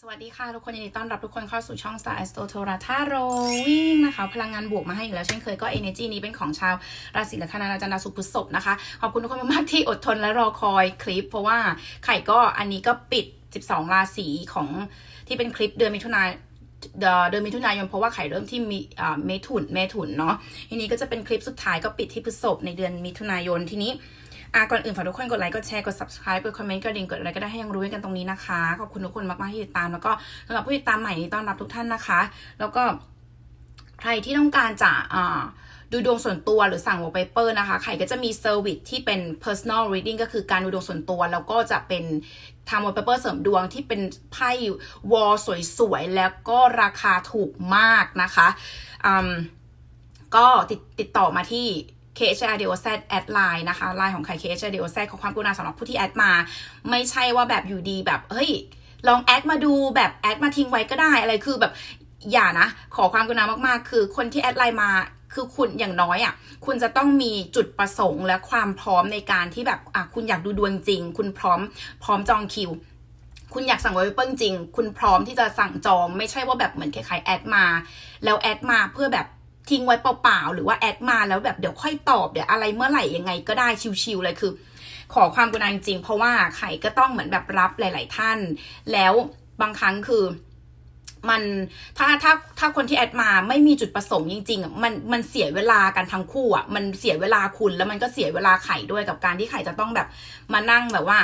สวัสดีค่ะทุกคนยินดีต้อนรับทุกคนเข้าสู่ช่อง Star Astro t o r a t a r o วิ่งนะคะ พลังงานบวกมาให้อีกแล้วเช่นเคยก็ Energy นี้เป็นของชาวราศีลัคนาจันดาสุพฤษภนะคะ ขอบคุณทุกคนมากๆที่อดทนและรอคอยคลิป เพราะว่าไข่ก็อันนี้ก็ปิด 12 ราศีของที่เป็นคลิปเดือนมิถุนายนเดือนมิถุนายนเพราะว่าไข่เริ่มที่มีอ่าเมถุนเมถุนเนาะทีนี้ก็จะเป็นคลิปสุดท้ายก็ปิดที่พฤษภในเดือนมิถุนายนทีนี้ อะก่อนอื่นฝากทุกคนกดไลค์กดแชร์กด subscribe กดคอมเมนต์กดดิ่งกดอะไรก็ได้ให้ยังรู้กันตรงนี้นะคะ ขอบคุณทุกคนมากๆที่ติดตามแล้วก็สำหรับผู้ติดตามใหม่นี้ต้อนรับทุกท่านนะคะ แล้วก็ใครที่ต้องการจะอ่าดูดวงส่วนตัวหรือสั่ง wallpaper นะคะใครก็จะมีเซอร์วิสที่เป็น personal reading ก็คือการดูดวงส่วนตัว แล้วก็จะเป็นทำ wallpaper เสริมดวงที่เป็นไพ่วอลสวยๆ แล้วก็ราคาถูกมากนะคะอืมก็ติดติดต่อมาที่ k h r d o z แอดไลน์นะคะไลน์ของใคร k h r d o z ขอความกรุณาสำหรับผู้ที่แอดมา ไม่ใช่ว่าแบบอยู่ดีแบบ เฮ้ย ลองแอดมาดูแบบแอดมาทิ้งไว้ก็ได้อะไรคือแบบอย่านะ ขอความกรุณามากๆ คือคนที่แอดไลน์มาคือคุณอย่างน้อยอะ่ะคุณจะต้องมีจุดประสงค์และความพร้อมในการที่แบบอะคุณอยากดูดวงจริง คุณพร้อมพร้อมจองคิว คุณอยากสั่งไวเปิลจริง คุณพร้อมที่จะสั่งจอง ไม่ใช่ว่าแบบเหมือนคล้ายๆแอดมา แล้วแอดมาเพื่อแบบ ทิ้งไว้เปล่าๆหรือว่าแอดมาแล้วแบบเดี๋ยวค่อยตอบเดี๋ยวอะไรเมื่อไหร่ยังไงก็ได้ชิวๆเลยคือ ขอความกรุณาจริงๆเพราะว่าไข่ก็ต้องเหมือนแบบรับหลาย ๆ ท่าน แล้วบางครั้งคือมันถ้าถ้าถ้าคนที่แอดมาไม่มีจุดประสงค์จริงๆอะมันมันเสียเวลากันทั้งคู่อะมันเสียเวลาคุณแล้วมันก็เสียเวลาไข่ด้วยกับการที่ไข่จะต้องแบบมานั่งแบบว่า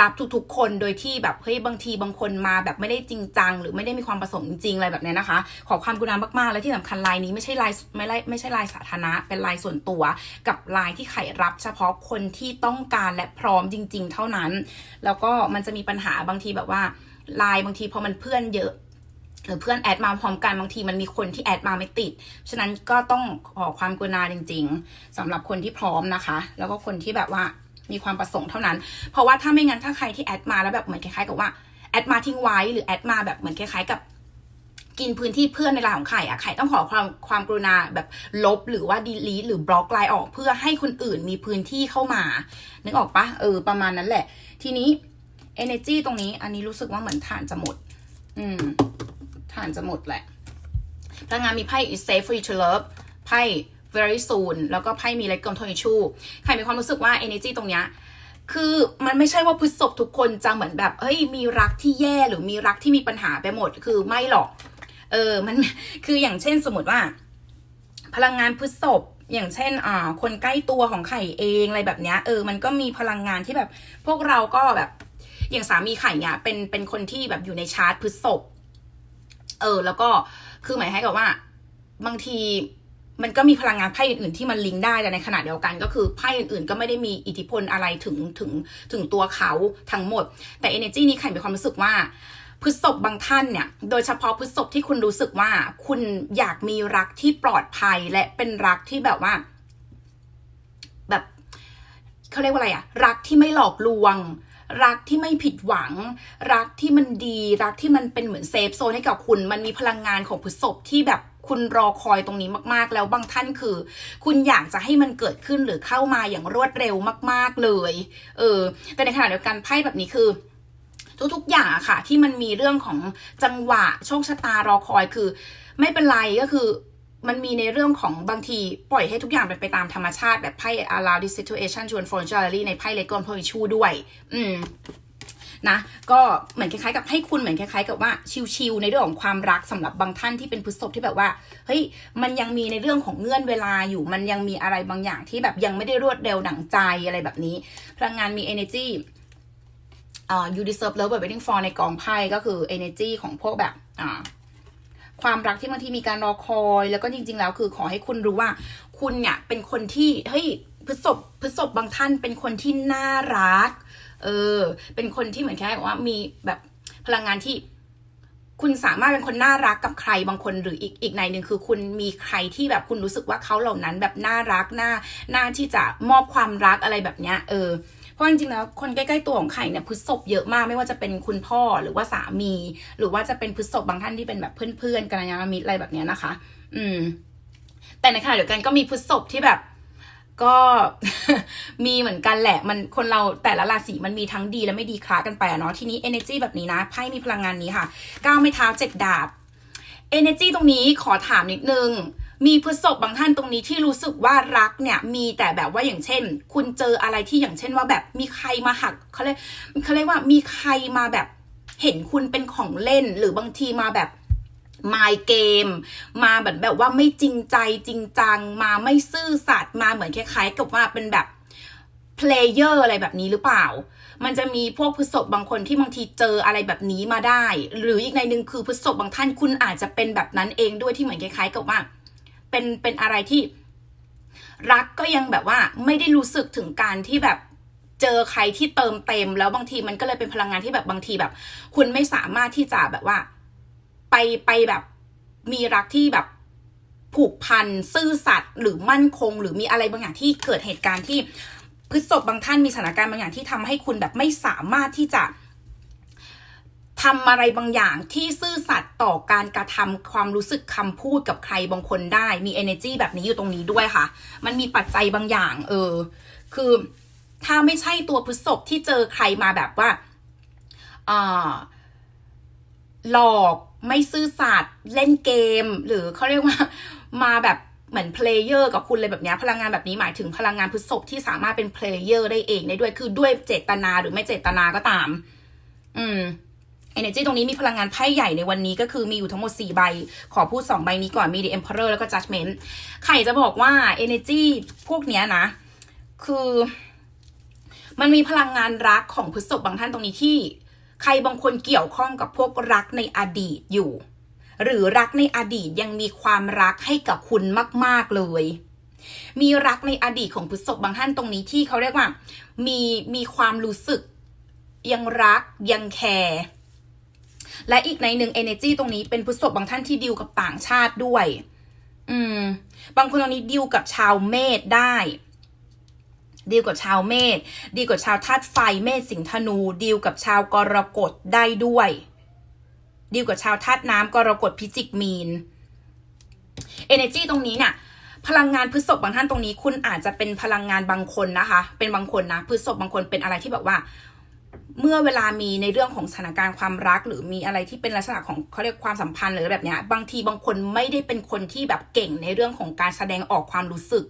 รับทุกๆ คนโดยที่แบบเฮ้ยบางทีบางคนมาแบบไม่ได้จริงจัง หรือไม่ได้มีความประสงค์จริงๆอะไรแบบเนี้ยนะคะ ขอความกรุณามากๆ และที่สำคัญไลน์นี้ไม่ใช่ไลน์ไม่ไลไม่ใช่ไลน์สาธารณะ เป็นไลน์ส่วนตัว กับไลน์ที่ไขรับเฉพาะคนที่ต้องการและพร้อมจริง ๆ เท่านั้น แล้วก็มันจะมีปัญหาบางทีแบบว่าไลน์บางทีพอมันเพื่อนเยอะหรือเพื่อนแอดมาพร้อมกันบางทีมันมีคนที่แอดมาไม่ติด ฉะนั้นก็ต้องขอความกรุณาจริง ๆสำหรับคนที่พร้อมนะคะ แล้วก็คนที่แบบว่า มีความประสงค์เท่านั้น เพราะว่าถ้าไม่งั้นถ้าใครที่แอดมาแล้วแบบเหมือนคล้ายๆกับว่าแอดมาทิ้งไว้หรือแอดมาแบบเหมือนคล้ายๆกับกินพื้นที่เพื่อนในไลน์ของไข่อะไข่ต้องขอความความกรุณาแบบลบหรือว่าดีลีทหรือบล็อกไลน์ออกเพื่อให้คนอื่นมีพื้นที่เข้ามา นึกออกปะเออประมาณนั้นแหละ ทีนี้ energy ตรงนี้อันนี้รู้สึกว่าเหมือนฐานจะหมด อืมฐานจะหมดแหละพลังงานมีไพ่ is safe for you to love ไพ่ very soon แล้วก็ไพ่มี let go to issue ใครมีความรู้สึกว่า energy ตรงเนี้ยคือมันไม่ใช่ว่าพฤษภทุกคนจะเหมือนแบบเฮ้ยมีรักที่แย่หรือมีรักที่มีปัญหาไปหมด คือไม่หรอก เออมันคืออย่างเช่นสมมติว่า พลังงานพฤษภอย่างเช่นอ่าคนใกล้ตัวของไข่เองอะไรแบบเนี้ยเออมันก็มีพลังงานที่แบบ พวกเราก็แบบ อย่างสามีไข่เนี่ยเป็นเป็นคนที่แบบอยู่ในชาร์ตพฤษภเออ แล้วก็คือหมายให้กับว่า บางที มันก็มีพลังงานไพ่อื่นๆที่มันลิงก์ได้แต่ในขณะเดียวกัน ก็คือไพ่อื่นๆ ก็ไม่ได้มีอิทธิพลอะไรถึงถึงถึงตัวเขาทั้งหมด แต่ energy นี้ไข่มีความรู้สึกว่าพฤษภบางท่านเนี่ยโดยเฉพาะพฤษภที่คุณรู้สึกว่าคุณอยากมีรักที่ปลอดภัยและเป็นรักที่แบบว่า แบบเขาเรียกว่าอะไรอะรักที่ไม่หลอกลวง รักที่ไม่ผิดหวัง รักที่มันดี รักที่มันเป็นเหมือนเซฟโซนให้กับคุณ มันมีพลังงานของพฤษภที่แบบ คุณรอคอยตรงนี้มากๆ แล้วบางท่านคือ คุณอยากจะให้มันเกิดขึ้นหรือเข้ามาอย่างรวดเร็วมาก ๆ เลย เออ แต่ในขณะเดียวกันไพ่แบบนี้คือทุกๆ อย่างอะค่ะ ที่มันมีเรื่องของจังหวะโชคชะตารอคอยคือ ไม่เป็นไรก็คือมันมีในเรื่องของบางทีปล่อยให้ทุกอย่างเป็นไปตามธรรมชาติแบบไพ่ allow this situation to unfold naturally ในไพ่เลกอนโพลิชูด้วย อืม นะก็เหมือนคล้ายๆกับให้คุณเหมือนคล้ายๆกับว่าชิลๆในเรื่องของความรักสำหรับบางท่านที่เป็นพฤษภที่แบบว่าเฮ้ยมันยังมีในเรื่องของเงื่อนเวลาอยู่ มันยังมีอะไรบางอย่างที่แบบยังไม่ได้รวดเร็วดั่งใจอะไรแบบนี้ พลังงานมี energy อ่า you deserve love but waiting for ในกองไพ่ก็คือ energy ของพวกแบบอ่าความรักที่บางทีมีการรอคอย แล้วก็จริง ๆ แล้วคือขอให้คุณรู้ว่า คุณเนี่ยเป็นคนที่เฮ้ยพฤษภพฤษภบางท่านเป็นคนที่น่ารัก เออ เป็นคนที่เหมือนแค่ว่ามีแบบพลังงานที่คุณสามารถเป็นคนน่ารักกับใครบางคนหรืออีกอีกในหนึ่งคือคุณมีใครที่แบบคุณรู้สึกว่าเขาเหล่านั้นแบบน่ารักน่าน่าที่จะมอบความรักอะไรแบบเนี้ยเออเพราะจริงๆแล้วคนใกล้ๆตัวของไข่เนี่ยพฤษภเยอะมากไม่ว่าจะเป็นคุณพ่อหรือว่าสามี หรือว่าจะเป็นพฤษภบางท่านที่เป็นแบบเพื่อนๆกัลยาณมิตรอะไรแบบเนี้ยนะคะ อืม แต่ในขณะเดียวกันก็มีพฤษภที่แบบ ก็มีเหมือนกันแหละ มันคนเราแต่ละราศีมันมีทั้งดีและไม่ดีคล้ากันไปอะเนาะทีนี้ energy แบบนี้นะไพ่มีพลังงานนี้ค่ะก้าวไม่เท้าเจ็ดดาบ energy ตรงนี้ขอถามนิดนึงมีพฤษภบางท่านตรงนี้ที่รู้สึกว่ารักเนี่ยมีแต่แบบว่าอย่างเช่น คุณเจออะไรที่อย่างเช่นว่าแบบมีใครมาหักเขาเรียกเขาเรียกว่ามีใครมาแบบเห็นคุณเป็นของเล่นหรือบางทีมาแบบ มายเกม มาแบบแบบว่าไม่จริงใจจริงจัง มาไม่ซื่อสัตย์มาเหมือนคล้ายๆ กับว่าเป็นแบบเพลเยอร์อะไรแบบนี้หรือเปล่า มันจะมีพวกพฤษภบางคนที่บางทีเจออะไรแบบนี้มาได้ หรืออีกในหนึ่งคือพฤษภบางท่านคุณอาจจะเป็นแบบนั้นเองด้วยที่เหมือนคล้ายๆ กับว่า เป็นเป็นอะไรที่ รักก็ยังแบบว่าไม่ได้รู้สึกถึงการที่แบบเจอใครที่เติมเต็ม แล้วบางทีมันก็เลยเป็นพลังงานที่แบบบางทีแบบ คุณไม่สามารถที่จะแบบว่า ไปไปแบบมีรักที่แบบผูกพันซื่อสัตย์หรือมั่นคง หรือมีอะไรบางอย่างที่เกิดเหตุการณ์ที่พฤษภบางท่านมีสถานการณ์บางอย่างที่ทำให้คุณแบบไม่สามารถที่จะทำอะไรบางอย่างที่ซื่อสัตย์ต่อการกระทำความรู้สึกคำพูดกับใครบางคนได้มี energy แบบนี้อยู่ตรงนี้ด้วยค่ะ มันมีปัจจัยบางอย่าง เออ คือถ้าไม่ใช่ตัวพฤษภที่เจอใครมาแบบว่าอ่าหลอก ไม่ซื่อสัตย์เล่นเกม หรือเขาเรียกว่ามาแบบเหมือนเพลเยอร์กับคุณเลยแบบนี้พลังงานแบบนี้หมายถึงพลังงานพฤษภที่สามารถเป็นเพลเยอร์ได้เองได้ด้วยคือด้วยเจตนาหรือไม่เจตนาก็ตาม อืม energy ตรงนี้มีพลังงานไพ่ใหญ่ในวันนี้ก็คือมีอยู่ทั้งหมด 4 ใบ ขอพูด 2 ใบนี้ก่อนมี the emperor แล้วก็ judgment ไข่จะบอกว่า energy พวกเนี้ยนะ คือ มันมีพลังงานรักของพฤษภบางท่านตรงนี้ที่ ใครบางคนเกี่ยวข้องกับพวกรักในอดีตอยู่ หรือรักในอดีตยังมีความรักให้กับคุณมาก ๆ เลย มีรักในอดีตของพฤษภบางท่านตรงนี้ที่เขาเรียกว่า มีมีความรู้สึก ยังรักยังแคร์และอีกในหนึ่ง energy ตรงนี้เป็นพฤษภบางท่านที่ดิวกับต่างชาติด้วย อืม บางคนตรงนี้ดิวกับชาวเมษได้ ดีลกับชาวเมษดีลกับชาวธาตุไฟเมษสิงห์ธนูดีลกับชาวกรกฎได้ด้วยดีลกับชาวธาตุน้ำกรกฎพิจิกมีน energy ตรงนี้เนี่ยพลังงานพฤษภบางท่านตรงนี้ คุณอาจจะเป็นพลังงานบางคนนะคะ เป็นบางคนนะพฤษภบางคนเป็นอะไรที่แบบว่า เมื่อเวลามีในเรื่องของสถานการณ์ความรัก หรือมีอะไรที่เป็นลักษณะของเขาเรียกความสัมพันธ์หรือแบบเนี้ยบางทีบางคนไม่ได้เป็นคนที่แบบเก่งในเรื่องของการแสดงออกความรู้สึก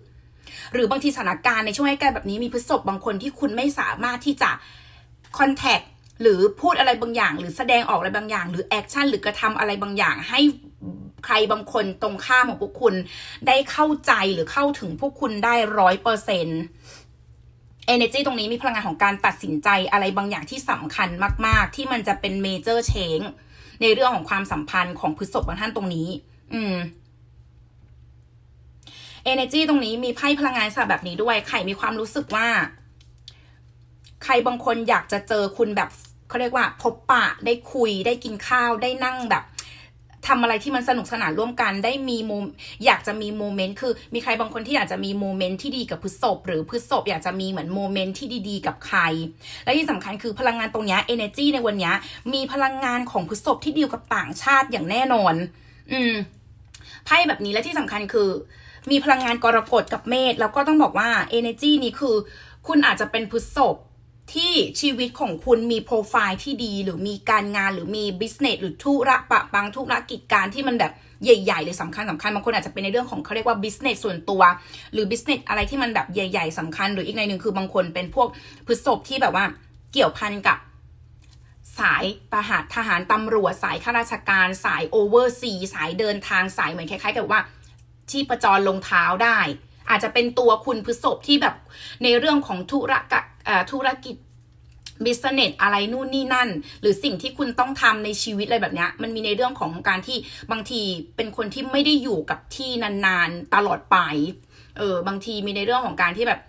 หรือบางทีสถานการณ์ในช่วงใกล้แบบนี้มีพฤษภบางคนที่คุณไม่สามารถที่จะคอนแทคหรือพูดอะไรบางอย่าง หรือแสดงออกอะไรบางอย่าง หรือแอคชั่นหรือกระทำอะไรบางอย่างให้ใครบางคนตรงข้ามของพวกคุณได้เข้าใจหรือเข้าถึงพวกคุณได้ร้อยเปอร์เซ็นต์ energy ตรงนี้มีพลังงานของการตัดสินใจอะไรบางอย่างที่สำคัญมาก ๆ ที่มันจะเป็นเมเจอร์เชงในเรื่องของความสัมพันธ์ของพฤษภบางท่านตรงนี้ อืม energy ตรงนี้มีไพ่พลังงานสลับแบบนี้ด้วย ไข่มีความรู้สึกว่า ใครบางคนอยากจะเจอคุณแบบเขาเรียกว่าพบปะได้คุยได้กินข้าวได้นั่งแบบทำอะไรที่มันสนุกสนานร่วมกันได้มีโมอยากจะมีโมเมนต์คือ มีใครบางคนที่อยากจะมีโมเมนต์ที่ดีกับพฤษภหรือพฤษภอยากจะมีเหมือนโมเมนต์ที่ดีๆ กับใคร และที่สำคัญคือพลังงานตรงนี้ย energy ในวันนี้มีพลังงานของพฤษภที่ดีกับต่างชาติอย่างแน่นอน อืมไพ่แบบนี้และที่สำคัญคือ มีพลังงานกรกฎกับเมษแล้วก็ต้องบอกว่า energy นี้คือคุณอาจจะเป็นพฤษภที่ชีวิตของคุณมีโปรไฟล์ที่ดี หรือมีการงานหรือมี business หรือธุระปะปังธุรกิจการที่มันแบบใหญ่ๆหรือสำคัญสำคัญบางคนอาจจะเป็นในเรื่องของเขาเรียกว่า business ส่วนตัว หรือ business อะไรที่มันแบบใหญ่ ๆสำคัญ หรืออีกในหนึ่งคือบางคนเป็นพวกพฤษภที่แบบว่าเกี่ยวพันกับสายทหารทหารตำรวจสายข้าราชการ สายโอเวอร์ซีสายเดินทางสายเหมือนคล้ายๆ กับว่า ที่ประจรลงเท้าได้ อาจจะเป็นตัวคุณพฤษภที่แบบในเรื่องของธุรกะธุรกิจบิสเนสอะไรนู่นนี่นั่น หรือสิ่งที่คุณต้องทำในชีวิตอะไรแบบเนี้ยมันมีในเรื่องของการที่บางทีเป็นคนที่ไม่ได้อยู่กับที่นานๆตลอดไปเออบางทีมีในเรื่องของการที่แบบ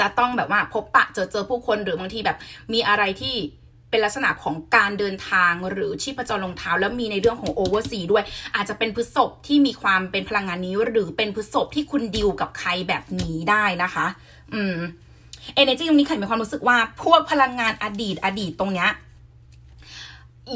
จะต้องแบบว่าพบปะเจอเจอผู้คนหรือบางทีแบบมีอะไรที่ เป็นลักษณะของการเดินทางหรือชีพจรลงเท้า แล้วมีในเรื่องของโอเวอร์ซีด้วย อาจจะเป็นพฤษภที่มีความเป็นพลังงานนี้ หรือเป็นพฤษภที่คุณดิวกับใครแบบนี้ได้นะคะ อืมเอเนจีตรงนี้ขันมีความรู้สึกว่าพวกพลังงานอดีตอดีตตรงเนี้ย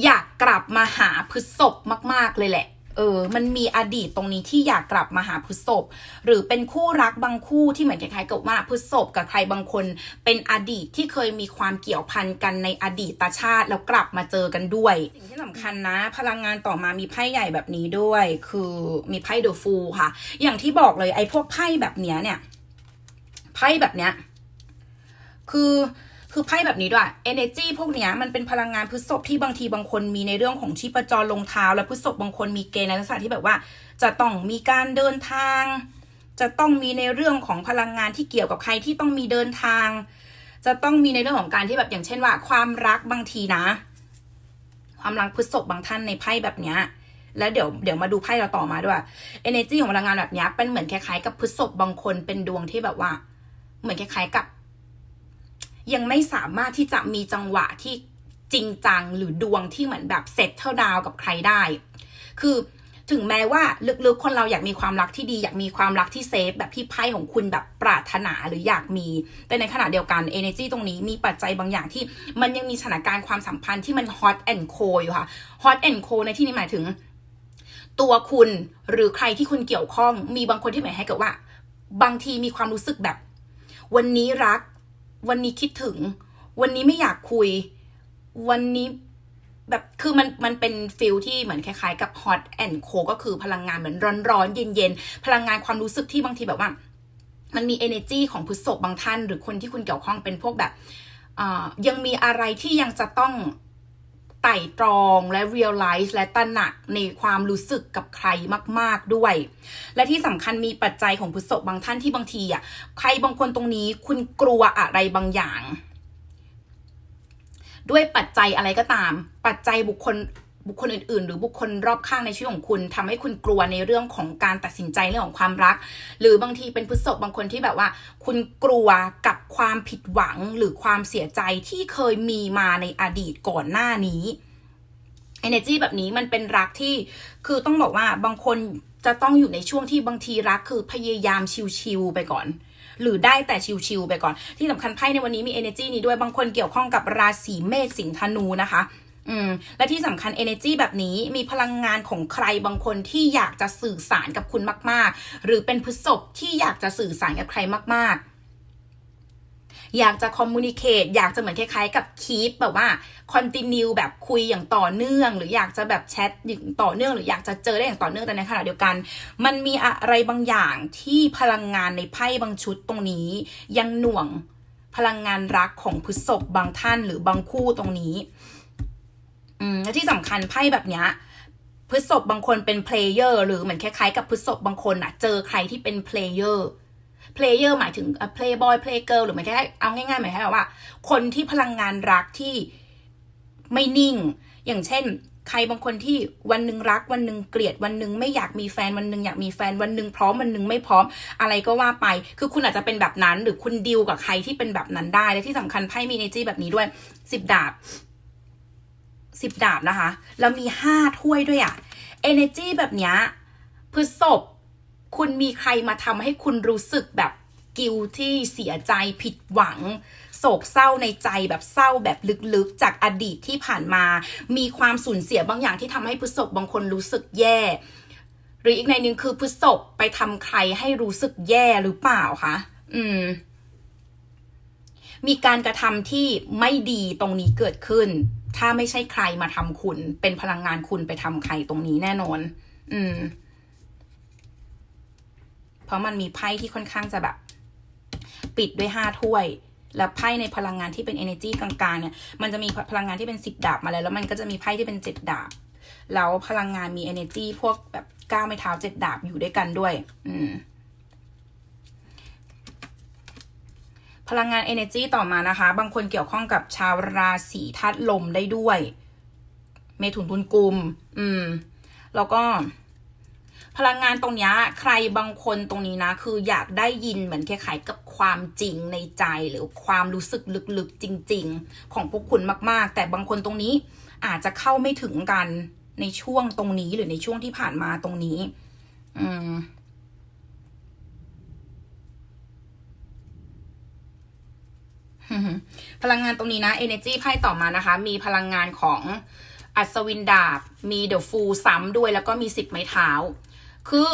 อยากกลับมาหาพฤษภมาก ๆ เลยแหละ เออ มันมีอดีตตรงนี้ที่อยากกลับมาหาพฤษภหรือเป็นคู่รักบางคู่ที่เหมือนคล้ายๆกับว่าพฤษภกับใครบางคน เป็นอดีตที่เคยมีความเกี่ยวพันกันในอดีตชาติแล้วกลับมาเจอกันด้วย สิ่งที่สำคัญนะ พลังงานต่อมามีไพ่ใหญ่แบบนี้ด้วย คือมีไพ่เดอะฟูลค่ะ อย่างที่บอกเลยไอ้พวกไพ่แบบเนี้ยเนี่ย ไพ่แบบเนี้ย คือ คือไพ่แบบนี้ด้วย energy พวกเนี้ยมันเป็นพลังงานพฤษภที่บางทีบางคนมีในเรื่องของชีพจรลงเท้า และพฤษภบางคนมีเกณฑ์ในลักษณะที่แบบว่า จะต้องมีการเดินทาง จะต้องมีในเรื่องของพลังงานที่เกี่ยวกับใครที่ต้องมีเดินทาง จะต้องมีในเรื่องของการที่แบบอย่างเช่นว่า ความรักบางทีนะ ความรักพฤษภบางท่านในไพ่แบบเนี้ยแล้วเดี๋ยวเดี๋ยวมาดูไพ่เราต่อมาด้วย energy ของพลังงานแบบนี้เป็นเหมือนคล้ายๆกับพฤษภบางคนเป็นดวงที่แบบว่า เหมือนคล้ายๆกับ ยังไม่สามารถที่จะมีจังหวะที่จริงจังหรือดวงที่เหมือนแบบเซตเท่าดาวกับใครได้ คือถึงแม้ว่าลึกๆ คนเราอยากมีความรักที่ดี อยากมีความรักที่เซฟแบบที่ไพ่ของคุณแบบปรารถนาหรืออยากมี แต่ในขณะเดียวกัน energy ตรงนี้มีปัจจัยบางอย่างที่มันยังมีสถานการณ์ความสัมพันธ์ที่มัน hot and cold อยู่ค่ะ hot and cold ในที่นี้หมายถึง ตัวคุณหรือใครที่คุณเกี่ยวข้อง มีบางคนที่หมายให้กับว่า บางทีมีความรู้สึกแบบ วันนี้รัก วันนี้คิดถึง วันนี้ไม่อยากคุย วันนี้แบบคือมันมันเป็นฟิลที่เหมือนคล้ายๆกับฮอตแอนด์โคก็คือพลังงานเหมือนร้อนๆ เย็นๆ พลังงานความรู้สึกที่บางทีแบบว่า มันมี energy ของพฤษภบางท่าน หรือคนที่คุณเกี่ยวข้องเป็นพวกแบบยังมีอะไรที่ยังจะต้อง ไต่ตรองและเรียลไลซ์และตระหนักในความรู้สึกกับใครมาก ๆด้วย และที่สำคัญมีปัจจัยของพฤษภบางท่านที่บางทีอะใครบางคนตรงนี้คุณกลัวอะไรบางอย่าง ด้วยปัจจัยอะไรก็ตาม ปัจจัยบุคคล บุคคลอื่นๆ หรือบุคคลรอบข้างในชีวิตของคุณทำให้คุณกลัวในเรื่องของการตัดสินใจเรื่องของความรัก หรือบางทีเป็นพฤษภบางคนที่แบบว่า คุณกลัวกับความผิดหวังหรือความเสียใจที่เคยมีมาในอดีตก่อนหน้านี้ energy แบบนี้มันเป็นรักที่คือต้องบอกว่าบางคนจะต้องอยู่ในช่วงที่บางทีรักคือพยายามชิวๆไปก่อน หรือได้แต่ชิวๆไปก่อน ที่สำคัญไพ่ในวันนี้มี energy นี้ด้วยบางคนเกี่ยวข้องกับราศีเมษสิงห์ธนูนะคะ อืมและที่สำคัญ energy แบบนี้มีพลังงานของใครบางคนที่อยากจะสื่อสารกับคุณมาก ๆ หรือเป็นพฤษภที่อยากจะสื่อสารกับใครมาก ๆอยากจะคอมมูนิเคตอยากจะเหมือนคล้ายๆกับคีปแบบว่าคอนติเนียแบบคุยอย่างต่อเนื่อง หรืออยากจะแบบแชทอย่างต่อเนื่องหรืออยากจะเจอได้อย่างต่อเนื่องแต่ในขณะเดียวกัน มันมีอะไรบางอย่างที่พลังงานในไพ่บางชุดตรงนี้ ยังหน่วงพลังงานรักของพฤษภบางท่านหรือบางคู่ตรงนี้ อืมและที่สำคัญไพ่แบบเนี้ยพฤษภบางคนเป็นเพลเยอร์หรือเหมือนคล้ายๆกับพฤษภบางคนอะเจอใครที่เป็นเพลเยอร์เพลเยอร์หมายถึงเพลย์บอยเพลย์เกิร์ลหรือหมายแค่เอาง่ายๆหมายแค่ว่า คนที่พลังงานรักที่ไม่นิ่ง อย่างเช่น ใครบางคนที่วันหนึ่งรักวันหนึ่งเกลียดวันหนึ่งไม่อยากมีแฟนวันหนึ่งอยากมีแฟนวันหนึ่งพร้อมวันหนึ่งไม่พร้อมอะไรก็ว่าไป คือคุณอาจจะเป็นแบบนั้น หรือคุณดิวกับใครที่เป็นแบบนั้นได้และที่สำคัญไพ่มีเนจี้แบบนี้ด้วยสิบดาบ สิบดาบนะคะ แล้วมีห้าถ้วยด้วยอะ energy แบบเนี้ยพฤษภคุณมีใครมาทำให้คุณรู้สึกแบบกิลที่เสียใจผิดหวัง โศกเศร้าในใจแบบเศร้าแบบลึกๆ จากอดีตที่ผ่านมา มีความสูญเสียบางอย่างที่ทำให้พฤษภบางคนรู้สึกแย่ หรืออีกในหนึ่งคือพฤษภไปทำใครให้รู้สึกแย่หรือเปล่าคะอืม มีการกระทำที่ไม่ดีตรงนี้เกิดขึ้น ถ้าไม่ใช่ใครมาทำคุณ เป็นพลังงานคุณไปทำใครตรงนี้แน่นอน อืม เพราะมันมีไพ่ที่ค่อนข้างจะแบบ ปิดด้วยห้าถ้วย แล้วไพ่ในพลังงานที่เป็น energy กลางๆเนี่ย มันจะมีพลังงานที่เป็นสิบดาบมาแล้ว แล้วมันก็จะมีไพ่ที่เป็นเจ็ดดาบ แล้วพลังงานมี energy พวกแบบก้าวไม่เท้าเจ็ดดาบอยู่ด้วยกันด้วย อืม พลังงาน energy ต่อมานะคะ บางคนเกี่ยวข้องกับชาวราศีธาตุลมได้ด้วย เมถุนตุลกุม อืม แล้วก็ พลังงานตรงนี้ใครบางคนตรงนี้นะ คืออยากได้ยินเหมือนคล้ายๆกับความจริงในใจหรือความรู้สึกลึกๆจริง ๆ ของพวกคุณมากๆ แต่บางคนตรงนี้อาจจะเข้าไม่ถึงกันในช่วงตรงนี้หรือในช่วงที่ผ่านมาตรงนี้ อืม พลังงานตรงนี้นะ energy ไพ่ต่อมานะคะ มีพลังงานของอัศวินดาบ มีเดอะฟูซ้ำด้วยแล้วก็มีสิบไม้เท้า คือ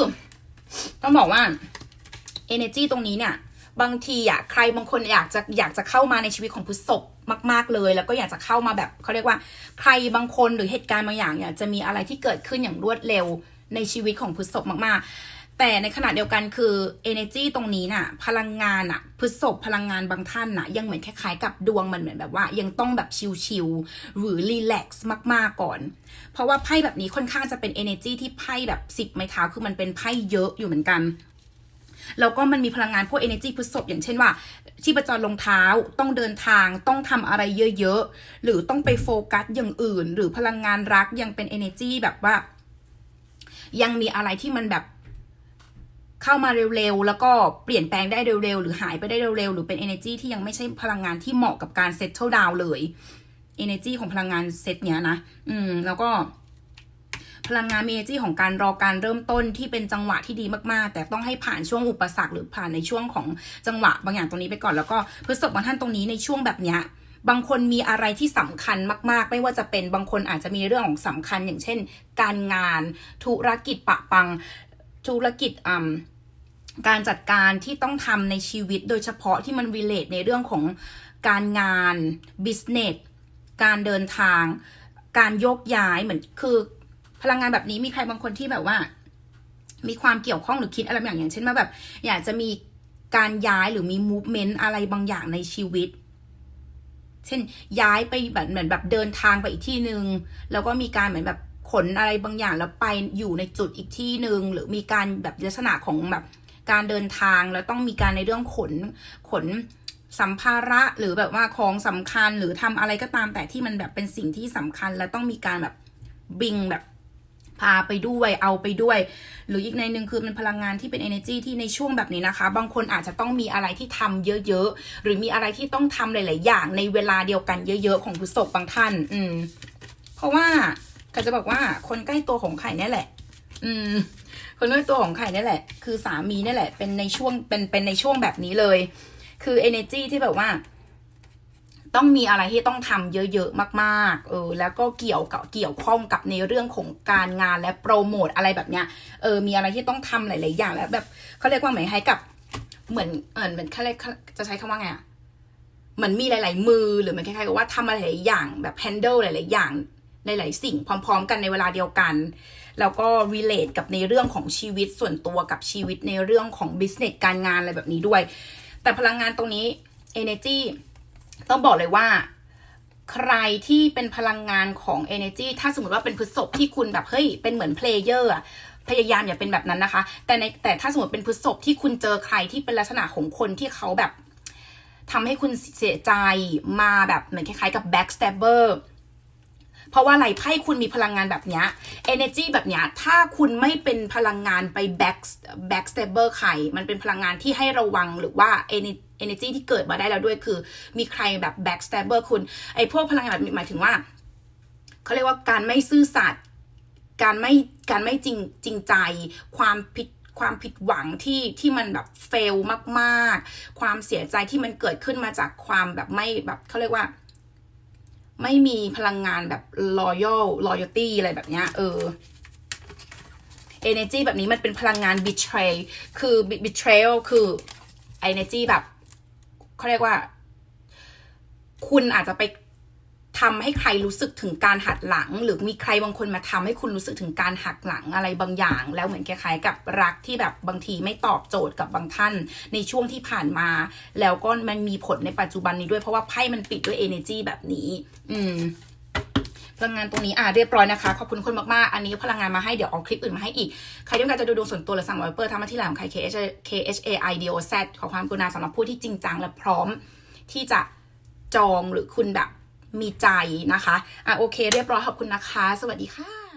ต้องบอกว่า energy ตรงนี้เนี่ย บางทีอะใครบางคนอยากจะอยากจะเข้ามาในชีวิตของพฤษภมาก ๆ เลย แล้วก็อยากจะเข้ามาแบบเขาเรียกว่า ใครบางคนหรือเหตุการณ์บางอย่างเนี่ยจะมีอะไรที่เกิดขึ้นอย่างรวดเร็วในชีวิตของพฤษภมาก ๆ แต่ในขณะเดียวกันคือ energy ตรงนี้น่ะ พลังงานอะพฤษภพลังงานบางท่านน่ะ ยังเหมือนคล้ายๆกับดวงมันเหมือนแบบว่า ยังต้องแบบชิลๆหรือรีแลกซ์มากๆก่อน เพราะว่าไพ่แบบนี้ค่อนข้างจะเป็น energy ที่ไพ่แบบสิบไม้เท้าคือมันเป็นไพ่เยอะอยู่เหมือนกันแล้วก็มันมีพลังงานพวก energy พฤษภอย่างเช่นว่าชีพจรลงเท้าต้องเดินทางต้องทำอะไรเยอะๆ หรือต้องไปโฟกัสอย่างอื่น หรือพลังงานรักยังเป็น energy แบบว่า ยังมีอะไรที่มันแบบ เข้ามาเร็วๆ แล้วก็เปลี่ยนแปลงได้เร็วๆ หรือหายไปได้เร็วๆ หรือเป็น energy ที่ยังไม่ใช่พลังงานที่เหมาะกับการ settle down เลย energy ของพลังงานเซตเนี้ยนะ อืม แล้วก็ พลังงานมี energy ของการรอการเริ่มต้นที่เป็นจังหวะที่ดีมากๆ แต่ต้องให้ผ่านช่วงอุปสรรคหรือผ่านในช่วงของจังหวะบางอย่างตรงนี้ไปก่อน แล้วก็พฤษภบางท่านตรงนี้ในช่วงแบบเนี้ยบางคนมีอะไรที่สำคัญมาก ๆ ไม่ว่าจะเป็นบางคนอาจจะมีเรื่องของสำคัญอย่างเช่น การงานธุรกิจปะปัง ธุรกิจอ่าการจัดการที่ต้องทำในชีวิตโดยเฉพาะที่มัน relate ในเรื่องของการงาน business การเดินทาง การโยกย้ายเหมือนคือพลังงานแบบนี้มีใครบางคนที่แบบว่า มีความเกี่ยวข้องหรือคิดอะไรอย่างอย่างเช่นว่าแบบ อยากจะมีการย้ายหรือมี movement อะไรบางอย่างในชีวิต เช่นย้ายไปแบบเหมือนแบบเดินทางไปอีกที่หนึ่งแล้วก็มีการเหมือนแบบ ขนอะไรบางอย่างแล้วไปอยู่ในจุดอีกที่หนึ่งหรือมีการแบบลักษณะของแบบการเดินทางแล้วต้องมีการในเรื่องขนขนสัมภาระหรือแบบว่าของสำคัญหรือทำอะไรก็ตามแต่ที่มันแบบเป็นสิ่งที่สำคัญ แล้วต้องมีการแบบบิงแบบพาไปด้วยเอาไปด้วย หรืออีกในหนึ่งคือเป็นพลังงานที่เป็น energy ที่ในช่วงแบบนี้นะคะ บางคนอาจจะต้องมีอะไรที่ทำเยอะๆ หรือมีอะไรที่ต้องทำหลาย ๆ อย่างในเวลาเดียวกันเยอะ ๆ ของพฤษภบางท่าน อืม เพราะว่า ก็จะบอกว่าคนใกล้ตัวของไข่เนี่ยแหละ อืม คนใกล้ตัวของไข่เนี่ยแหละ คือสามีเนี่ยแหละ เป็นในช่วงเป็นเป็นในช่วงแบบนี้เลย คือ energy ที่แบบว่า ต้องมีอะไรที่ต้องทำเยอะๆมากๆ เออ แล้วก็เกี่ยวกับเกี่ยวข้องกับในเรื่องของการงานและโปรโมทอะไรแบบเนี้ย เออ มีอะไรที่ต้องทำหลายๆอย่างแล้วแบบเขาเรียกว่าเหมือนให้กับเหมือนเออเหมือนเขาเรียกจะใช้คำว่าไงอะเหมือนมีหลาย ๆ มือหรือมันคล้ายๆกับว่าทำอะไรหลายอย่างแบบ handle หลาย ๆ อย่าง หลายๆสิ่งพร้อม ๆ กันในเวลาเดียวกัน แล้วก็ relate กับในเรื่องของชีวิตส่วนตัวกับชีวิตในเรื่องของ business การงานอะไรแบบนี้ด้วย แต่พลังงานตรงนี้ energy ต้องบอกเลยว่าใครที่เป็นพลังงานของ energy ถ้าสมมติว่าเป็นพฤษภที่คุณแบบเฮ้ยเป็นเหมือนเพลเยอร์พยายามอย่าเป็นแบบนั้นนะคะ แต่ในแต่ถ้าสมมติเป็นพฤษภที่คุณเจอใครที่เป็นลักษณะของคนที่เขาแบบทำให้คุณเสียใจมาแบบเหมือนคล้ายๆกับ backstabber เพราะว่าอะไรไพ่คุณมีพลังงานแบบเนี้ย energy แบบเนี้ยถ้าคุณไม่เป็นพลังงานไป back backstabber ใคร มันเป็นพลังงานที่ให้ระวังหรือว่า ener- energy ที่เกิดมาได้แล้วด้วยคือ มีใครแบบ backstabber คุณไอ้พวกพลังงานแบบหมายถึงว่าเขาเรียกว่าการไม่ซื่อสัตย์การไม่การไม่จริงจริงใจความผิดความผิดหวังที่ที่มันแบบเฟลมาก ๆ ความเสียใจที่มันเกิดขึ้นมาจากความแบบไม่แบบเขาเรียกว่า ไม่มีพลังงานแบบ loyal loyalty อะไรแบบเนี้ยเออ energy แบบนี้มันเป็นพลังงาน betray คือ betrayal คือ energy แบบเขาเรียกว่า คุณอาจจะไป ทำให้ใครรู้สึกถึงการหักหลัง หรือมีใครบางคนมาทำให้คุณรู้สึกถึงการหักหลังอะไรบางอย่าง แล้วเหมือนคล้ายๆกับรักที่แบบบางทีไม่ตอบโจทย์กับบางท่าน ในช่วงที่ผ่านมา แล้วก็มันมีผลในปัจจุบันนี้ด้วยเพราะว่าไพ่มันปิดด้วย energy แบบนี้ อืมพลังงานตรงนี้อะเรียบร้อยนะคะขอบคุณคนมากๆ อันนี้พลังงานมาให้เดี๋ยวเอาคลิปอื่นมาให้อีก ใครต้องการจะดูดวงส่วนตัวหรือสั่งไวเปอร์ทำมาที่ไลน์ของใคร K H K H A I D O Z ขอความกรุณาสำหรับผู้ที่จริงจังและพร้อมที่จะจองหรือคุณแบบ มีใจนะคะอะโอเค เรียบร้อยขอบคุณนะคะ สวัสดีค่ะ